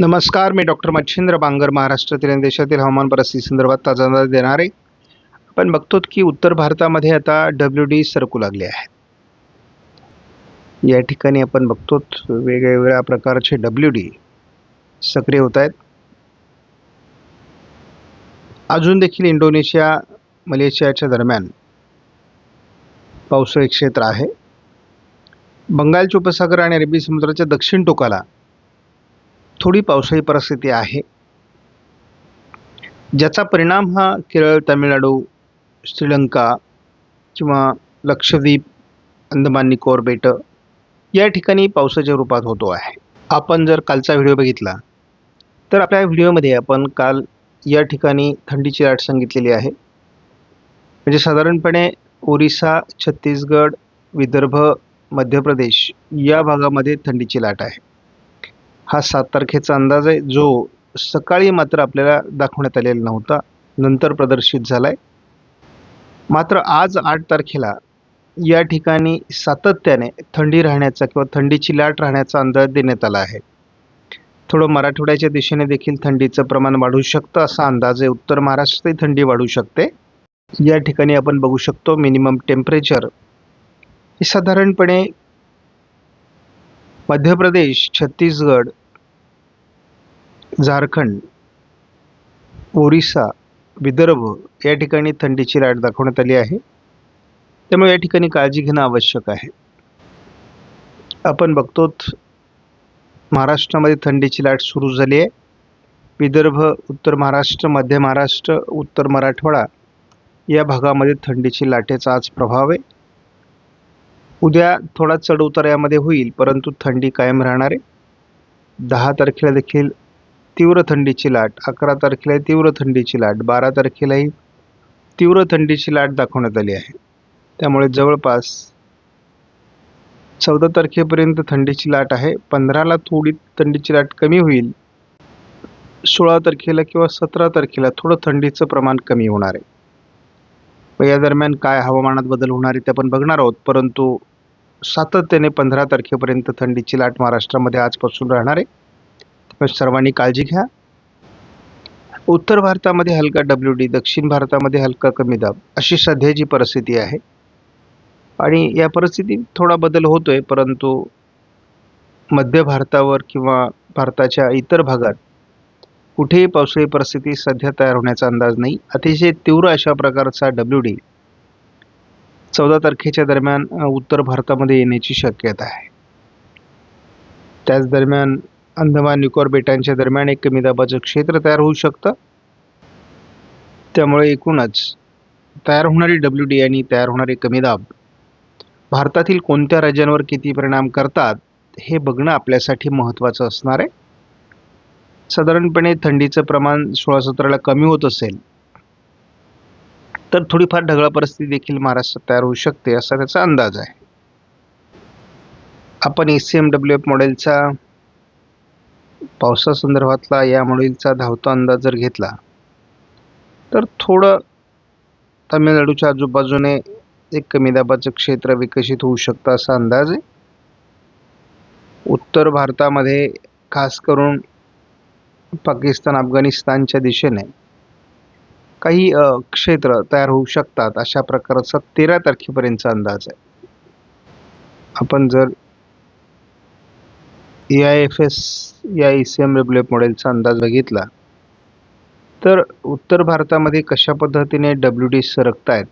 नमस्कार मी डॉक्टर मच्छिंद्र बांगर महाराष्ट्रातील आणि देशातील हवामान परिस्थिती संदर्भात ताजा अंदाज देणार. आहे आपण बघतो की उत्तर भारतामध्ये आता डब्ल्यू डी सरकू लागले आहेत. या ठिकाणी आपण बघतो वेगवेगळ्या प्रकारचे डब्ल्यू डी सक्रिय होत आहेत. अजून देखील इंडोनेशिया मलेशियाच्या दरम्यान पावसाळी क्षेत्र आहे. बंगालच्या उपसागर आणि अरबी समुद्राच्या दक्षिण टोकाला थोडी पावसाळी परिस्थिती आहे. ज्याचा परिणाम हा केरळ तामिळनाडू श्रीलंका किंवा लक्षद्वीप अंदमान निकोबार बेटं या ठिकाणी पावसाच्या रूपात होतो आहे. आपण जर कालचा व्हिडिओ बघितला तर आपल्या व्हिडिओमध्ये आपण काल या ठिकाणी थंडीची लाट सांगितलेली आहे. म्हणजे साधारणपणे ओरिसा छत्तीसगड विदर्भ मध्य प्रदेश या भागामध्ये थंडीची लाट आहे. हा सात तारखेचा अंदाज आहे. जो सकाळी मात्र आपल्याला दाखवण्यात आलेला नव्हता. नंतर प्रदर्शित झाला आहे मात्र आज आठ तारखेला या ठिकाणी सातत्याने थंडी राहण्याचा किंवा थंडीची लाट राहण्याचा अंदाज देण्यात आला आहे. थोडं मराठवाड्याच्या दिशेने देखील थंडीचं प्रमाण वाढू शकतं असा अंदाज आहे. उत्तर महाराष्ट्रातही थंडी वाढू शकते. या ठिकाणी आपण बघू शकतो मिनिमम टेम्परेचर. हे साधारणपणे मध्य प्रदेश छत्तीसगड झारखंड ओरिसा विदर्भ या ठिकाणी थंडीची लाट दाखवण्यात आली आहे. त्यामुळे या ठिकाणी काळजी घेणं आवश्यक आहे. आपण बघतो महाराष्ट्रामध्ये थंडीची लाट सुरू झाली आहे. विदर्भ उत्तर महाराष्ट्र मध्य महाराष्ट्र उत्तर मराठवाडा या भागामध्ये थंडीची लाटेचा आज प्रभाव आहे. उद्या थोडा चढ उतार यामध्ये होईल परंतु थंडी कायम राहणार आहे. दहा तारखेला देखील तीव्र थंडीची लाट अकरा तारखेला तीव्र थंडीची लाट बारा तारखेलाही तीव्र थंडीची लाट दाखवण्यात आली आहे. त्यामुळे जवळपास चौदा तारखेपर्यंत थंडीची लाट आहे. पंधराला थोडी थंडीची लाट कमी होईल. सोळा तारखेला किंवा सतरा तारखेला थोडं थंडीचं प्रमाण कमी होणार आहे. व या दरम्यान काय हवामानात बदल होणार आहे ते आपण बघणार आहोत. परंतु सातत्याने पंधरा तारखेपर्यंत थंडीची लाट महाराष्ट्रामध्ये आजपासून राहणार आहे. सर्वांनी काळजी घ्या. उत्तर भारतामध्ये हलका डब्ल्यू डी दक्षिण भारतामध्ये हलका कमी दाब अशी सध्याची परिस्थिती आहे. आणि या परिस्थितीत थोडा बदल होतोय परंतु मध्य भारतावर किंवा भारताच्या इतर भागात कुठेही पावसाळी परिस्थिती सध्या तयार होण्याचा अंदाज नाही. अतिशय तीव्र अशा प्रकारचा डब्ल्यू डी चौदा तारखेच्या दरम्यान उत्तर भारतामध्ये येण्याची शक्यता आहे. त्याच दरम्यान अंदमान निकोबार बेटांच्या दरम्यान एक कमी दाबाचं क्षेत्र तयार होऊ शकतं. त्यामुळे एकूणच तयार होणारी डब्ल्यू डी आणि तयार होणारे कमी दाब. भारतातील कोणत्या राज्यांवर किती परिणाम करतात हे बघणं आपल्यासाठी महत्त्वाचं असणार आहे. साधारणपणे थंडीचं प्रमाण सोळा सतराला कमी होत असेल तर थोडीफार ढगळ परिस्थिती देखील महाराष्ट्रात तयार होऊ शकते असा त्याचा अंदाज आहे. आपण A C M W F मॉडेलचा पावसासंदर्भातला या मॉडेलचा धावता अंदाज जर घेतला तर थोडं तामिळनाडूच्या आजूबाजूने एक कमी दाबाचं क्षेत्र विकसित होऊ शकतं असा अंदाज आहे. उत्तर भारतामध्ये खास करून पाकिस्तान अफगाणिस्तानच्या दिशेने काही क्षेत्र तयार होऊ शकतात अशा प्रकारचा तेरा तारखेपर्यंतचा अंदाज आहे. आपण जर ए आय एफ एस या E C M W F मॉडेलचा अंदाज बघितला तर उत्तर भारतामध्ये कशा पद्धतीने डब्ल्यू डी सरकत आहेत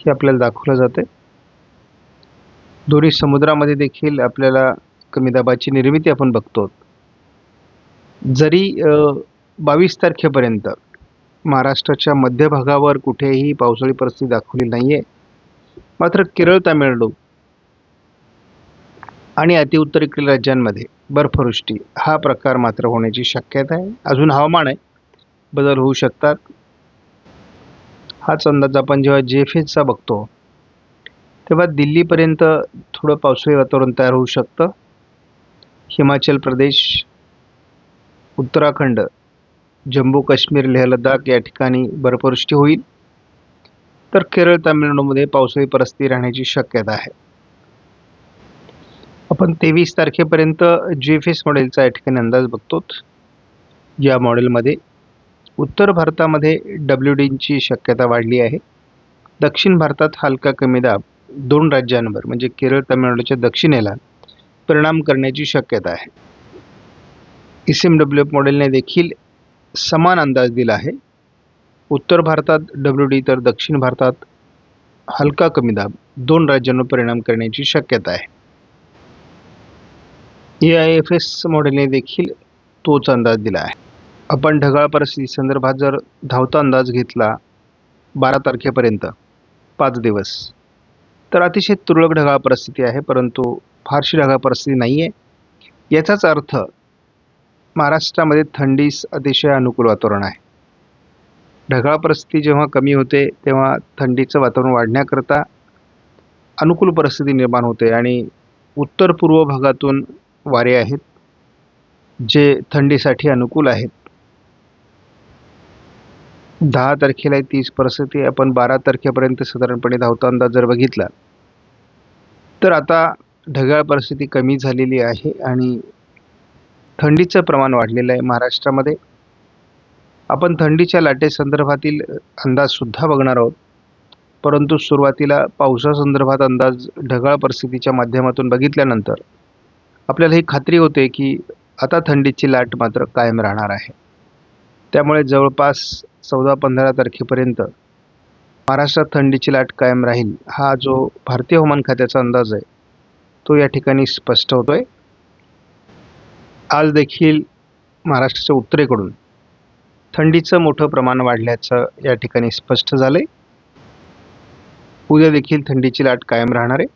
हे आपल्याला दाखवलं जाते दोन्ही समुद्रामध्ये देखील आपल्याला कमी दाबाची निर्मिती आपण बघतो. जरी बावीस तारखेपर्यंत महाराष्ट्राच्या मध्य भागावर कुठेही पावसाळी परिस्थिती दाखवली नाही आहे मात्र केरळ तामिळनाडू आणि अतिउत्तरेकडील राज्यांमध्ये बर्फवृष्टी हा प्रकार मात्र होण्याची शक्यता आहे. अजून हवामान आहे. बदल होऊ शकतात. हाच अंदाज आपण जेव्हा जे फेजचा बघतो तेव्हा दिल्लीपर्यंत थोडं पावसाळी वातावरण तयार होऊ शकतं. हिमाचल प्रदेश उत्तराखंड जम्मू काश्मीर लेह लडाख या ठिकाणी बर्फवृष्टी होईल. तर केरळ तामिळनाडूमध्ये पावसाळी परिस्थिती राहण्याची शक्यता आहे. आपण तेवीस तारखेपर्यंत जी एफ एस मॉडेलचा या ठिकाणी अंदाज बघतो या मॉडेलमध्ये उत्तर भारतामध्ये डब्ल्यू डीची शक्यता वाढली आहे. दक्षिण भारतात हलका कमी दाब दोन राज्यांवर म्हणजे केरळ तामिळनाडूच्या दक्षिणेला परिणाम करण्याची शक्यता आहे. एस एम डब्ल्यू एफ मॉडेलने देखील समान अंदाज दिला आहे. उत्तर भारतात डब्ल्यू डी तर दक्षिण भारतात हलका कमी दाब दोन राज्यांवर परिणाम करण्याची शक्यता आहे. ए आय एफ एस मॉडेलने देखील तोच अंदाज दिला आहे. आपण ढगाळ परिस्थिती संदर्भात जर धावता अंदाज घेतला बारा तारखेपर्यंत पाच दिवस तर अतिशय तुरळक ढगाळ परिस्थिती आहे परंतु फारशी ढगाळ परिस्थिती नाही आहे याचाच अर्थ महाराष्ट्रामध्ये थंडीस अतिशय अनुकूल वातावरण आहे. ढगाळ परिस्थिती जेव्हा कमी होते तेव्हा थंडीचं वातावरण वाढण्याकरता अनुकूल परिस्थिती निर्माण होते आणि उत्तर पूर्व भागातून वारे आहेत जे थंडीसाठी अनुकूल आहेत. दहा तारखेला तीच परिस्थिती आपण बारा तारखेपर्यंत साधारणपणे धावता अंदाज जर बघितला तर आता ढगाळ परिस्थिती कमी झालेली आहे आणि थंडीचं प्रमाण वाढलेलं आहे महाराष्ट्रामध्ये. आपण थंडीच्या लाटेसंदर्भातील अंदाजसुद्धा बघणार आहोत. परंतु सुरुवातीला पावसासंदर्भात अंदाज ढगाळ परिस्थितीच्या माध्यमातून बघितल्यानंतर आपल्याला ही खात्री होते की आता थंडीची लाट मात्र कायम राहणार आहे. त्यामुळे जवळपास चौदा पंधरा तारखेपर्यंत महाराष्ट्रात थंडीची लाट कायम राहील हा जो भारतीय हवामान खात्याचा अंदाज आहे तो या ठिकाणी स्पष्ट होतो आहे आज देखील महाराष्ट्राच्या उत्तरेकडून थंडीचं मोठं प्रमाण वाढल्याचं या ठिकाणी स्पष्ट झालं आहे उद्या देखील थंडीची लाट कायम राहणार आहे.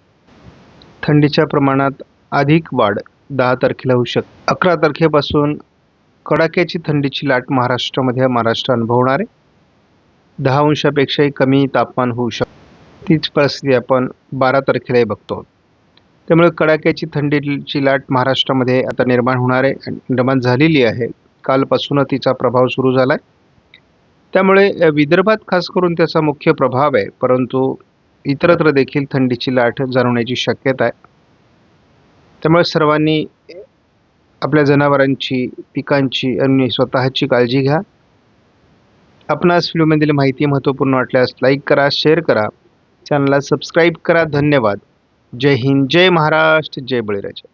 थंडीच्या प्रमाणात अधिक वाढ दहा तारखेला होऊ शकते अकरा तारखेपासून कडाक्याची थंडीची लाट महाराष्ट्रामध्ये महाराष्ट्र अनुभवणार. आहे दहा अंशापेक्षाही कमी तापमान होऊ शकते तीच परिस्थिती आपण बारा तारखेलाही बघतो. त्यामुळे कडाक्याची थंडीची लाट महाराष्ट्रामध्ये आता निर्माण होणार आहे निर्माण झालेली आहे. कालपासून तिचा प्रभाव सुरू झाला आहे त्यामुळे विदर्भात खास करून त्याचा मुख्य प्रभाव आहे परंतु इतरत्र देखील थंडीची लाट जाणवण्याची शक्यता आहे. त्यामुळे सर्वांनी आपल्या जनावरांची पिकांची आणि स्वतःची काळजी घ्या. आपणास व्हिडिओमधील माहिती महत्त्वपूर्ण वाटल्यास लाईक करा शेअर करा. चॅनलला सबस्क्राईब करा. धन्यवाद. जय हिंद. जय महाराष्ट्र. जय बळीराजा.